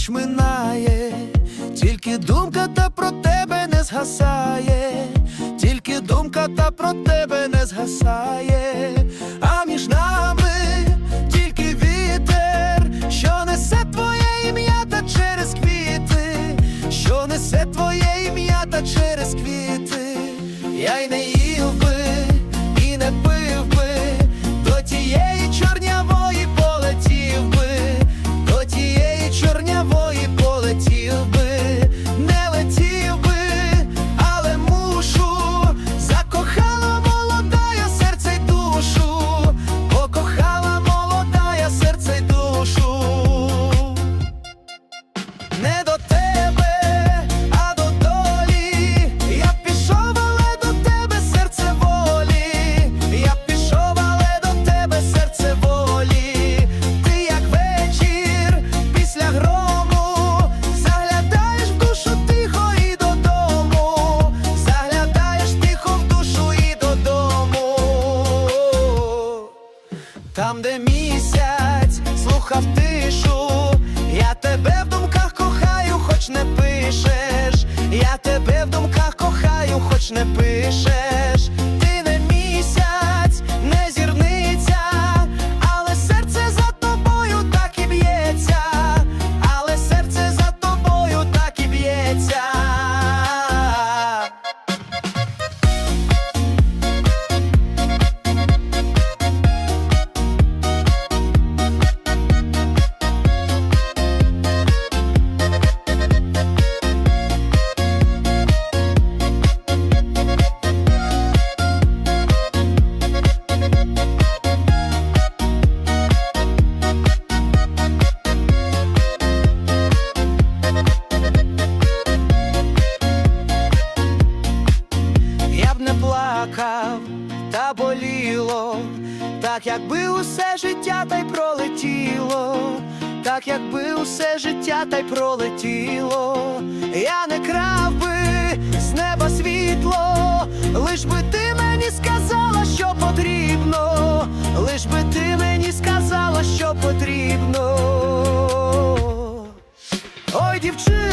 Ніч минає, тільки думка та про тебе не згасає, тільки думка та про тебе не згасає, а між нами тільки вітер, що несе твоє ім'я та через квіти, що несе твоє ім'я та через квіти, я й не їв Там, де місяць слухав тишу, я тебе в думках кохаю, хоч не пишеш. Я тебе в думках кохаю, хоч не пишеш. Не плакав, та боліло, так якби усе життя та й пролетіло, так якби усе життя та й пролетіло, я не крав би з неба світло, лиш би ти мені сказала, що потрібно, лиш би ти мені сказала, що потрібно. Ой, дівчино.